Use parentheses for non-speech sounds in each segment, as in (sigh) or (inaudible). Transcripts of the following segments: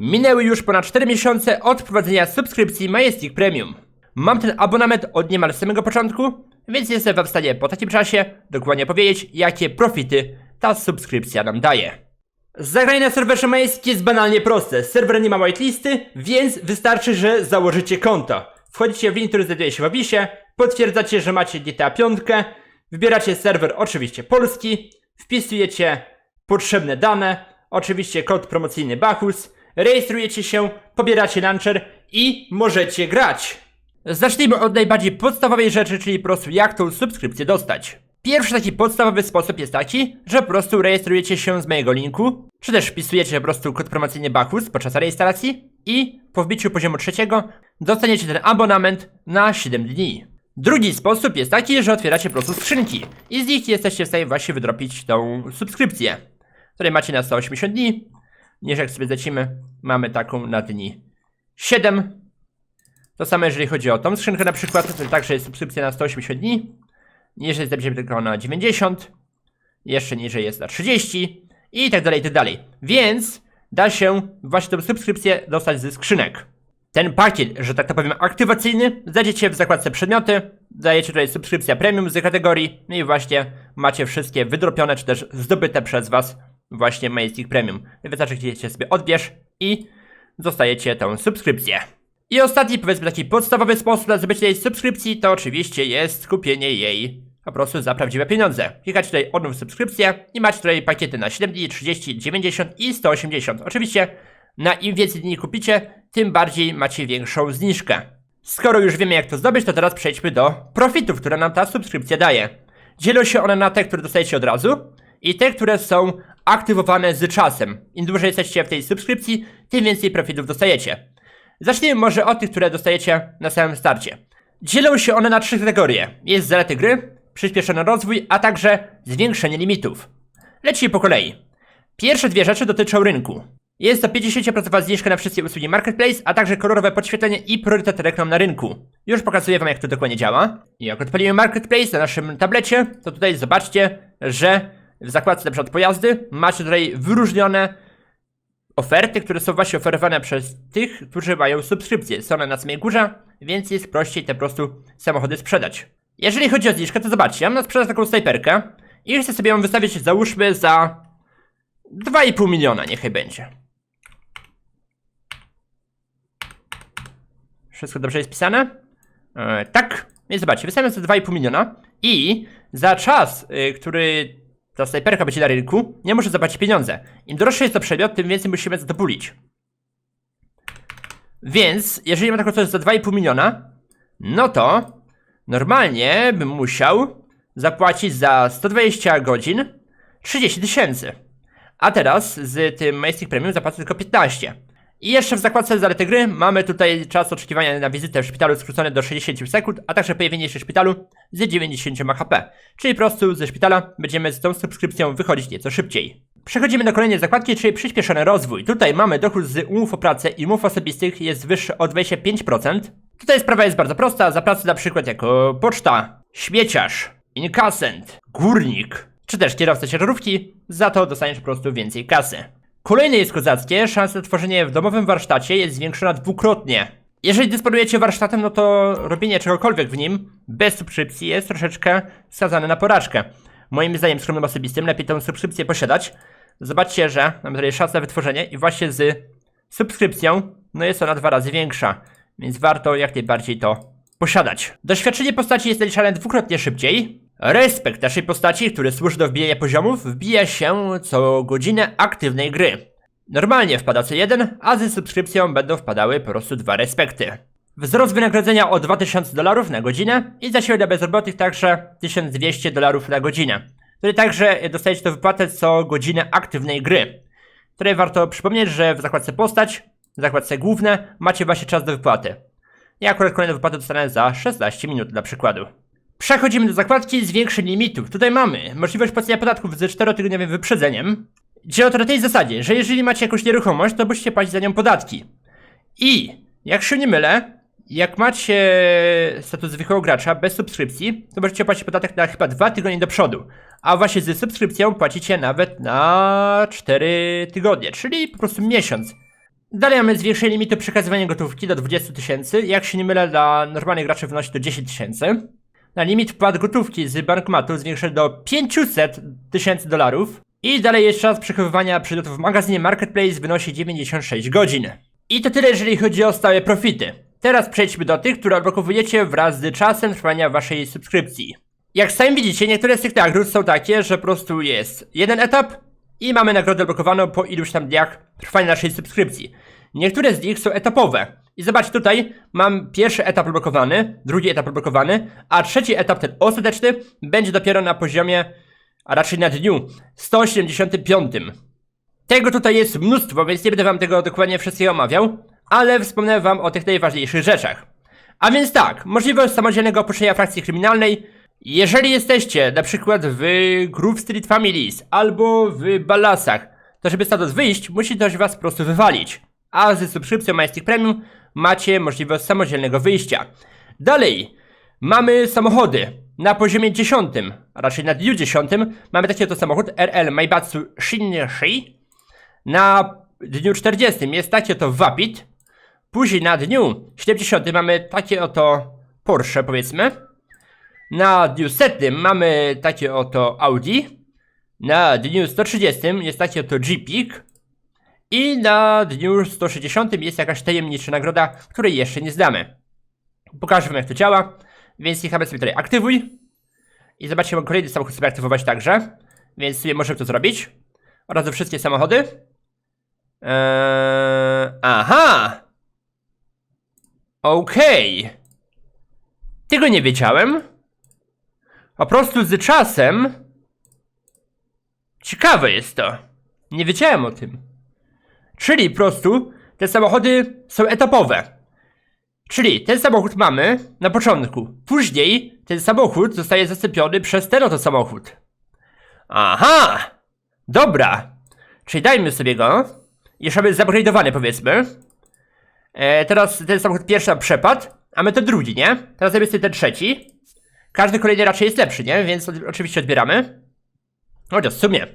Minęły już ponad 4 miesiące od wprowadzenia subskrypcji Majestic Premium. Mam ten abonament od niemal samego początku, więc jestem w stanie po takim czasie dokładnie powiedzieć, jakie profity ta subskrypcja nam daje. Zagranie na serwerze Majestic jest banalnie proste. Serwer nie ma whitelisty, więc wystarczy, że założycie konto. Wchodzicie w link, który znajduje się w opisie, potwierdzacie, że macie GTA 5, wybieracie serwer oczywiście polski, wpisujecie potrzebne dane, oczywiście kod promocyjny Bachus, rejestrujecie się, pobieracie launcher i możecie grać. Zacznijmy od najbardziej podstawowej rzeczy, czyli po prostu jak tą subskrypcję dostać. Pierwszy taki podstawowy sposób jest taki, że po prostu rejestrujecie się z mojego linku, czy też wpisujecie po prostu kod promocyjny Bachus podczas rejestracji i po wbiciu poziomu trzeciego dostaniecie ten abonament na 7 dni. Drugi sposób jest taki, że otwieracie po prostu skrzynki i z nich jesteście w stanie właśnie wydropić tą subskrypcję, której macie na 180 dni. Niż jak sobie lecimy, mamy taką na dni 7. To samo jeżeli chodzi o tą skrzynkę na przykład, to także jest subskrypcja na 180 dni. Niżej zabierzemy tylko na 90. Jeszcze niżej jest na 30. I tak dalej, i tak dalej. Więc da się właśnie tą subskrypcję dostać ze skrzynek. Ten pakiet, że tak to powiem, aktywacyjny, znajdziecie w zakładce przedmioty, dajecie tutaj subskrypcja premium z kategorii, no i właśnie macie wszystkie wydropione, czy też zdobyte przez was właśnie Majestic Premium. Wystarczy klikniecie sobie odbierz i dostajecie tą subskrypcję. I ostatni, powiedzmy taki podstawowy sposób na zdobycie tej subskrypcji, to oczywiście jest kupienie jej po prostu za prawdziwe pieniądze. Klikacie tutaj odnów subskrypcję i macie tutaj pakiety na 7 dni, 30, 90 i 180. Oczywiście na im więcej dni kupicie, tym bardziej macie większą zniżkę. Skoro już wiemy jak to zdobyć, to teraz przejdźmy do profitów, które nam ta subskrypcja daje. Dzielą się one na te, które dostajecie od razu i te, które są aktywowane z czasem. Im dłużej jesteście w tej subskrypcji, tym więcej profitów dostajecie. Zacznijmy może od tych, które dostajecie na samym starcie. Dzielą się one na trzy kategorie. Jest zalety gry, przyspieszony rozwój, a także zwiększenie limitów. Lecimy po kolei. Pierwsze dwie rzeczy dotyczą rynku. Jest to 50% zniżka na wszystkie usługi Marketplace, a także kolorowe podświetlenie i priorytet reklam na rynku. Już pokazuję wam jak to dokładnie działa. I jak odpalimy Marketplace na naszym tablecie, to tutaj zobaczcie, że w zakładce na przykład pojazdy macie tutaj wyróżnione oferty, które są właśnie oferowane przez tych, którzy mają subskrypcję. Są one na samej górze, więc jest prościej te po prostu samochody sprzedać. Jeżeli chodzi o zniżkę, to zobaczcie, ja mam na sprzedaż taką snajperkę i chcę sobie ją wystawić, załóżmy, za 2,5 miliona, niechaj będzie. Wszystko dobrze jest pisane? E, tak, więc zobaczcie, wystawiam za 2,5 miliona i za czas, y, który ta snajperka będzie na rynku, nie muszę zapłacić pieniądze. Im droższy jest to przedmiot, tym więcej musimy za to pulić. Więc, jeżeli mam taką coś za 2,5 miliona, no to normalnie bym musiał zapłacić za 120 godzin 30 tysięcy. A teraz z tym Majestic Premium zapłacę tylko 15. I jeszcze w zakładce zalety gry mamy tutaj czas oczekiwania na wizytę w szpitalu skrócony do 60 sekund, a także pojawienie się w szpitalu z 90 HP. Czyli po prostu ze szpitala będziemy z tą subskrypcją wychodzić nieco szybciej. Przechodzimy do kolejnej zakładki, czyli przyspieszony rozwój. Tutaj mamy dochód z umów o pracę i umów osobistych jest wyższy o 25%. Tutaj sprawa jest bardzo prosta, za pracę na przykład jako poczta, śmieciarz, inkasent, górnik, czy też kierowca ciężarówki, za to dostaniesz po prostu więcej kasy. Kolejne jest kozackie, szansa na tworzenie w domowym warsztacie jest zwiększona dwukrotnie. Jeżeli dysponujecie warsztatem, no to robienie czegokolwiek w nim bez subskrypcji jest troszeczkę skazane na porażkę. Moim zdaniem skromnym osobistym lepiej tę subskrypcję posiadać. Zobaczcie, że mamy tutaj szansę na wytworzenie i właśnie z subskrypcją, no jest ona dwa razy większa. Więc warto jak najbardziej to posiadać. Doświadczenie postaci jest zaliczane dwukrotnie szybciej. Respekt naszej postaci, który służy do wbijania poziomów, wbija się co godzinę aktywnej gry. Normalnie wpada co jeden, a ze subskrypcją będą wpadały po prostu dwa respekty. Wzrost wynagrodzenia o 2000 dolarów na godzinę i zasiłek dla bezrobotnych także 1200 dolarów na godzinę. Tutaj także dostajecie to wypłatę co godzinę aktywnej gry. Tutaj warto przypomnieć, że w zakładce postać, w zakładce główne macie właśnie czas do wypłaty. Ja akurat kolejną wypłatę dostanę za 16 minut dla przykładu. Przechodzimy do zakładki zwiększeń limitów. Tutaj mamy możliwość płacenia podatków ze 4-tygodniowym wyprzedzeniem. Działa to na tej zasadzie, że jeżeli macie jakąś nieruchomość, to musicie płacić za nią podatki. I, jak się nie mylę, jak macie status zwykłego gracza bez subskrypcji, to możecie płacić podatek na chyba 2 tygodnie do przodu. A właśnie z subskrypcją płacicie nawet na 4 tygodnie, czyli po prostu miesiąc. Dalej mamy zwiększenie limitu przekazywania gotówki do 20 tysięcy. Jak się nie mylę, dla normalnych graczy wynosi to 10 tysięcy. Na limit wpłat gotówki z bankomatu zwiększa do 500 tysięcy dolarów. I dalej jest czas przechowywania przedmiotów w magazynie Marketplace wynosi 96 godzin. I to tyle, jeżeli chodzi o stałe profity. Teraz przejdźmy do tych, które odblokowujecie wraz z czasem trwania waszej subskrypcji. Jak sami widzicie, niektóre z tych nagród są takie, że po prostu jest jeden etap i mamy nagrodę odblokowaną po iluś tam dniach trwania naszej subskrypcji. Niektóre z nich są etapowe. I zobaczcie tutaj, mam pierwszy etap odblokowany, drugi etap odblokowany, a trzeci etap, ten ostateczny, będzie dopiero na poziomie, a raczej na dniu 175. Tego tutaj jest mnóstwo, więc nie będę wam tego dokładnie wszystkiego omawiał, ale wspomnę wam o tych najważniejszych rzeczach. A więc tak, możliwość samodzielnego opuszczenia frakcji kryminalnej. Jeżeli jesteście na przykład w Groove Street Families albo w Ballasach, to żeby stamtąd wyjść, musi ktoś was po prostu wywalić. A z subskrypcją Majestic Premium macie możliwość samodzielnego wyjścia. Dalej, mamy samochody. Na poziomie 10, a raczej na dniu 10, mamy taki oto samochód RL Maibatsu Shinshi. Na dniu 40 jest takie oto Vapid. Później na dniu 70 mamy takie oto Porsche powiedzmy. Na dniu 100 mamy takie oto Audi. Na dniu 130 jest takie oto Jeepik. I na dniu 160 jest jakaś tajemnicza nagroda, której jeszcze nie zdamy. Pokażę wam jak to działa. Więc jechamy sobie tutaj aktywuj. I zobaczcie, mam kolejny samochód sobie aktywować także. Więc sobie możemy to zrobić. Od razu wszystkie samochody. Eee, aha! Okej. Tego nie wiedziałem. Po prostu z czasem... Ciekawe jest to. Nie wiedziałem o tym. Czyli po prostu te samochody są etapowe. Czyli ten samochód mamy na początku. Później ten samochód zostaje zastąpiony przez ten oto samochód. Aha! Dobra. Czyli dajmy sobie go. Jeszcze mamy zupgrade'owany powiedzmy. E, teraz ten samochód pierwszy przepadł, a my ten drugi, nie? Teraz zajmiemy sobie ten trzeci. Każdy kolejny raczej jest lepszy, nie? Więc oczywiście odbieramy. Chociaż w sumie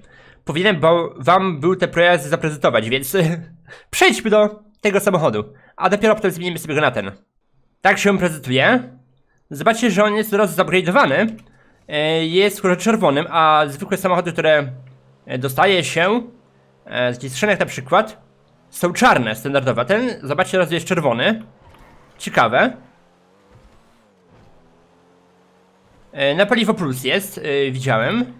powinienem bo wam był te projekty zaprezentować, więc (laughs) przejdźmy do tego samochodu. A dopiero potem zmienimy sobie go na ten. Tak się prezentuje. Zobaczcie, że on jest teraz zupgrade'owany. E, Jest w kolorze czerwonym, a zwykłe samochody, które e, dostaje się e, z skrzynek na przykład, są czarne, standardowe. Ten, zobaczcie, teraz jest czerwony. Ciekawe. Na paliwo plus jest, widziałem.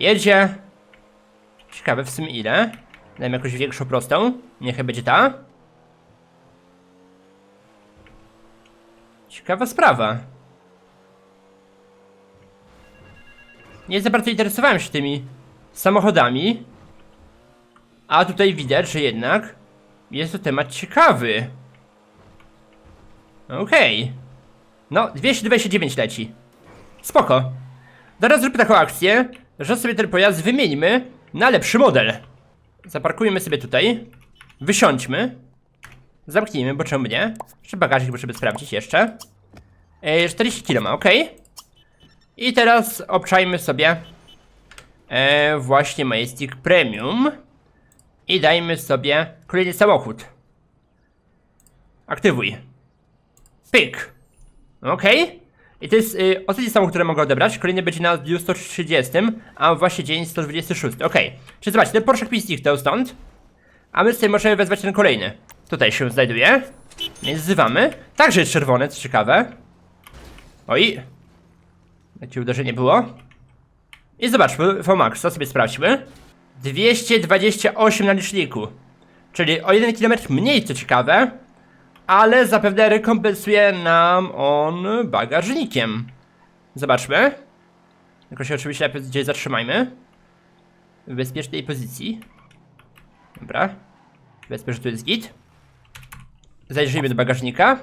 Jedzie. Ciekawe w sumie ile. Dajmy jakąś większą prostą. Niech będzie ta. Ciekawa sprawa. Nie za bardzo interesowałem się tymi samochodami. A tutaj widać, że jednak jest to temat ciekawy. Okej. No, 229 leci. Spoko. Teraz zróbmy taką akcję, że sobie ten pojazd wymieńmy na lepszy model. Zaparkujmy sobie tutaj. Wysiądźmy. Zamknijmy, bo czemu nie? Jeszcze bagażnik musimy sprawdzić jeszcze. E, 40 kg ma, ok. I teraz obczajmy sobie e, właśnie Majestic Premium. I dajmy sobie kolejny samochód. Aktywuj. Pyk. Okej. I to jest y, ostatni samochód, który mogę odebrać. Kolejny będzie na dniu 130, a właśnie dzień 126. Okej. Czyli zobaczcie, ten Porsche mi zniknął stąd. A my sobie możemy wezwać ten kolejny. Tutaj się znajduje. Więc wzywamy. Także jest czerwony, co ciekawe. Oj. Jakie uderzenie było. I zobaczmy, VMAX, co sobie sprawdźmy. 228 na liczniku. Czyli o 1 km mniej, co ciekawe. Ale zapewne rekompensuje nam on bagażnikiem. Zobaczmy. Tylko się oczywiście najpierw gdzieś zatrzymajmy. W bezpiecznej pozycji. Dobra. Że tu jest git. Zajrzyjmy do bagażnika.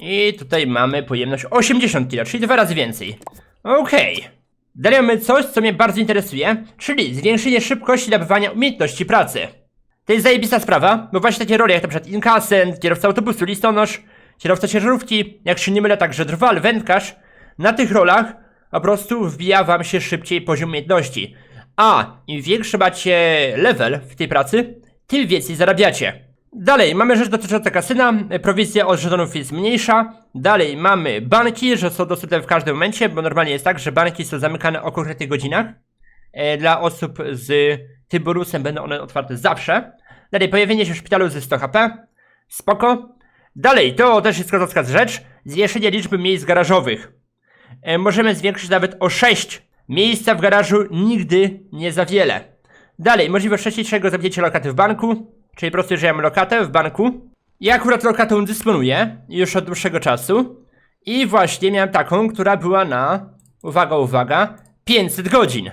I tutaj mamy pojemność 80 kg, czyli dwa razy więcej. Okej. Dalej mamy coś, co mnie bardzo interesuje, czyli zwiększenie szybkości nabywania umiejętności pracy. To jest zajebista sprawa, bo właśnie takie role jak na przykład inkasent, kierowca autobusu, listonosz, kierowca ciężarówki, jak się nie mylę także drwal, wędkarz, na tych rolach po prostu wbija wam się szybciej poziom umiejętności. A im większy macie level w tej pracy, tym więcej zarabiacie. Dalej, mamy rzecz dotycząca kasyna, prowizja od żetonów jest mniejsza. Dalej mamy banki, że są dostępne w każdym momencie, bo normalnie jest tak, że banki są zamykane o konkretnych godzinach. E, Dla osób z Tyburusem będą one otwarte zawsze. Dalej, pojawienie się w szpitalu ze 100 HP. Spoko. Dalej, to też jest kozacka rzecz. Zwiększenie liczby miejsc garażowych. E, Możemy zwiększyć nawet o 6. Miejsca w garażu nigdy nie za wiele. Dalej, możliwość wcześniejszego zamknięcia lokaty w banku, czyli po prostu, że ja mam lokatę w banku. Ja akurat lokatą dysponuję już od dłuższego czasu i właśnie miałem taką, która była na, uwaga, uwaga, 500 godzin.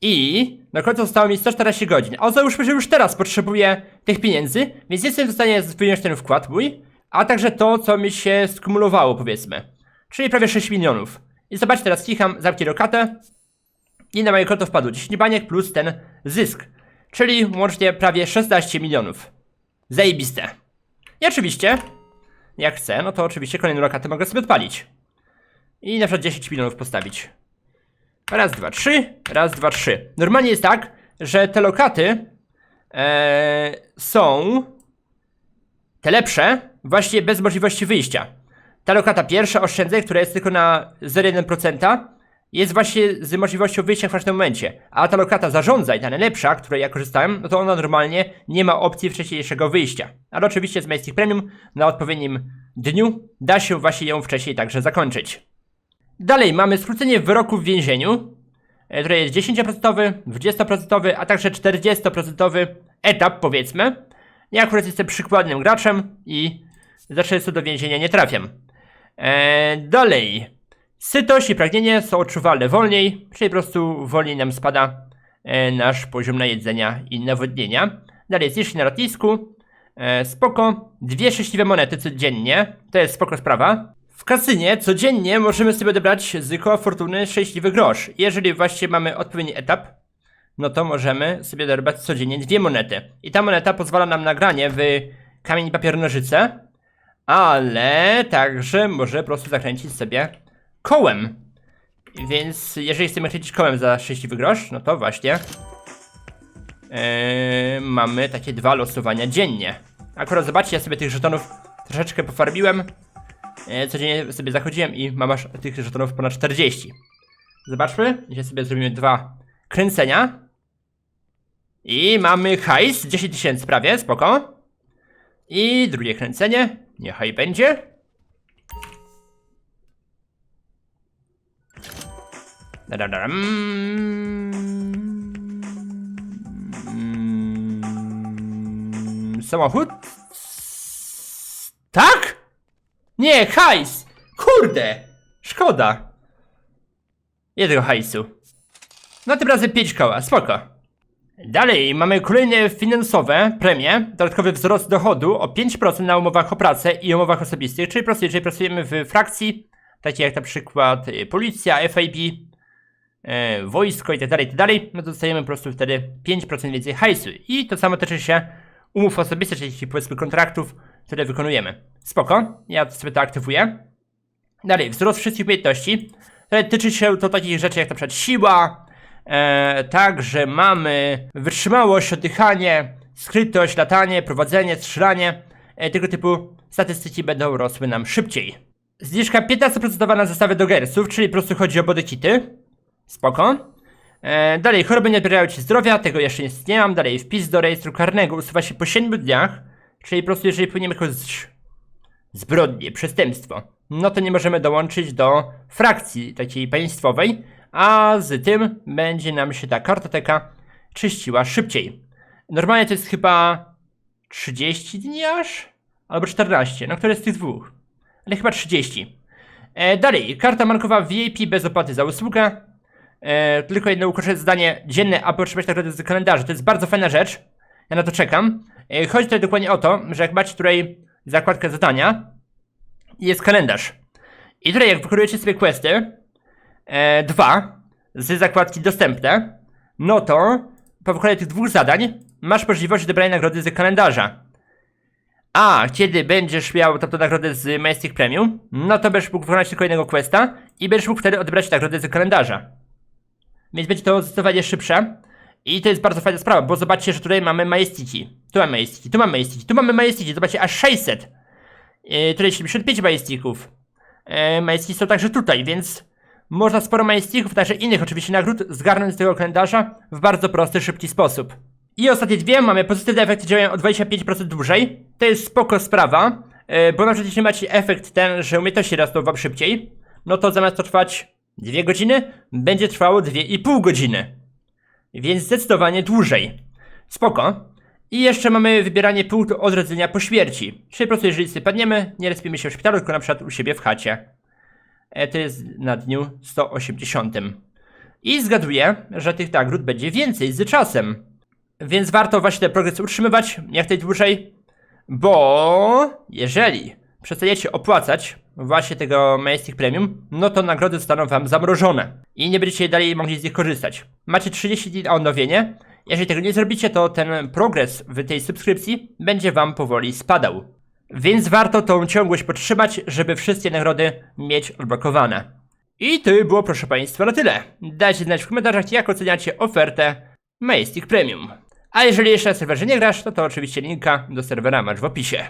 I na końcu zostało mi 114 godzin. A załóżmy, że już teraz potrzebuję tych pieniędzy, więc jestem w stanie wyjąć ten wkład mój, a także to, co mi się skumulowało, powiedzmy. Czyli prawie 6 milionów. I zobaczcie, teraz klikam, zamknij lokatę, i na moje konto wpadło 10 baniek plus ten zysk. Czyli łącznie prawie 16 milionów. Zajebiste. I oczywiście, jak chcę, no to oczywiście kolejną lokatę mogę sobie odpalić. I na przykład 10 milionów postawić. Raz, dwa, trzy. Raz, dwa, trzy. Normalnie jest tak, że te lokaty e, są te lepsze właśnie bez możliwości wyjścia. Ta lokata pierwsza, oszczędzaj, która jest tylko na 0,1%, jest właśnie z możliwością wyjścia w każdym momencie. A ta lokata zarządzaj, ta najlepsza, której ja korzystałem, no to ona normalnie nie ma opcji wcześniejszego wyjścia. Ale oczywiście z Majestic Premium na odpowiednim dniu da się właśnie ją wcześniej także zakończyć. Dalej mamy skrócenie wyroku w więzieniu, e, które jest 10%, 20%, a także 40% etap powiedzmy. Ja akurat jestem przykładnym graczem i za często do więzienia nie trafiam. Eee, dalej. Sytość i pragnienie są odczuwalne wolniej, czyli po prostu wolniej nam spada e, nasz poziom najedzenia i nawodnienia. Dalej jest na lotnisku. E, spoko. Dwie szczęśliwe monety codziennie. To jest spoko sprawa. Kasynie codziennie możemy sobie odebrać z koła fortuny szczęśliwy grosz. Jeżeli właśnie mamy odpowiedni etap, no to możemy sobie odebrać codziennie dwie monety. I ta moneta pozwala nam na granie w kamień, papier, nożyce, ale także może po prostu zakręcić sobie kołem. Więc jeżeli chcemy chwycić kołem za szczęśliwy grosz, no to właśnie Eee, mamy takie dwa losowania dziennie. Akurat zobaczcie, ja sobie tych żetonów troszeczkę pofarbiłem. Eee, codziennie sobie zachodziłem i mam aż tych żetonów ponad 40. Zobaczmy, dzisiaj sobie zrobimy dwa kręcenia. I mamy hajs, 10 tysięcy prawie, spoko. I drugie kręcenie, niechaj będzie. Samochód? Tak? Nie, hajs! Kurde! Szkoda. Jednego hajsu. No tym razem 5 koła, spoko. Dalej mamy kolejne finansowe premie, dodatkowy wzrost dochodu o 5% na umowach o pracę i umowach osobistych, czyli po prostu jeżeli pracujemy w frakcji, takie jak na przykład y, policja, FIB, e, wojsko i tak dalej, i tak no to dostajemy po prostu wtedy 5% więcej hajsu. I to samo tyczy się umów osobistych, czyli powiedzmy kontraktów, które wykonujemy. Spoko, ja sobie to aktywuję. Dalej, wzrost wszystkich umiejętności. Tyczy się to takich rzeczy jak na przykład siła, e, także mamy wytrzymałość, oddychanie, skrytość, latanie, prowadzenie, strzelanie. E, tego typu statystyki będą rosły nam szybciej. Zniżka 15% na zestawy do gersów, czyli po prostu chodzi o bodykity. Spoko. E, dalej, choroby nie odbierają ci zdrowia, tego jeszcze nie istniałam. Dalej, wpis do rejestru karnego usuwa się po 7 dniach, czyli po prostu jeżeli płyniemy jakąś zbrodnię, przestępstwo, no to nie możemy dołączyć do frakcji takiej państwowej, a z tym będzie nam się ta kartoteka czyściła szybciej. Normalnie to jest chyba 30 dni aż? Albo 14, no które z tych dwóch? Ale chyba 30. E, dalej, karta bankowa VIP bez opłaty za usługę. E, tylko jedno ukończone zadanie dzienne, aby otrzymać nagrodę z kalendarza. To jest bardzo fajna rzecz. Ja na to czekam. E, chodzi tutaj dokładnie o to, że jak macie tutaj zakładkę zadania, jest kalendarz. I tutaj jak wykonujecie sobie questy, e, dwa, z zakładki dostępne, no to po wykonaniu tych dwóch zadań masz możliwość odebrania nagrody z kalendarza. A kiedy będziesz miał tą nagrodę z Majestic Premium, no to będziesz mógł wykonać tylko jednego questa i będziesz mógł wtedy odebrać nagrodę z kalendarza. Więc będzie to zdecydowanie szybsze I to jest bardzo fajna sprawa, bo zobaczcie, że tutaj mamy Majestiki. Tu mamy Majestiki, tu mamy Majestiki, tu mamy Majestiki. Zobaczcie, aż 600. Yy, tutaj 75 Majestików. Yy, Majestiki są także tutaj, więc można sporo Majestików, także innych oczywiście nagród zgarnąć z tego kalendarza w bardzo prosty, szybki sposób. I ostatnie dwie mamy pozytywne efekty działają o 25% dłużej. To jest spoko sprawa, yy, bo na przykład jeśli macie efekt ten, że umiejętności rosną wam szybciej, no to zamiast to trwać 2 godziny, będzie trwało 2,5 godziny. Więc zdecydowanie dłużej. Spoko. I jeszcze mamy wybieranie punktu odrodzenia po śmierci. Czyli po prostu jeżeli sobie padniemy, nie respimy się w szpitalu, tylko na przykład u siebie w chacie. E, to jest na dniu 180. I zgaduję, że tych nagród będzie więcej z czasem. Więc warto właśnie ten progres utrzymywać jak najdłużej, bo jeżeli przestaniecie opłacać właśnie tego Majestic Premium, no to nagrody zostaną wam zamrożone i nie będziecie dalej mogli z nich korzystać. Macie 30 dni na odnowienie. Jeżeli tego nie zrobicie, to ten progres w tej subskrypcji będzie wam powoli spadał. Więc warto tą ciągłość podtrzymać, żeby wszystkie nagrody mieć odblokowane. I to było, proszę Państwa, na tyle. Dajcie znać w komentarzach, jak oceniacie ofertę Majestic Premium. A jeżeli jeszcze na serwerze nie grasz, no to oczywiście linka do serwera masz w opisie.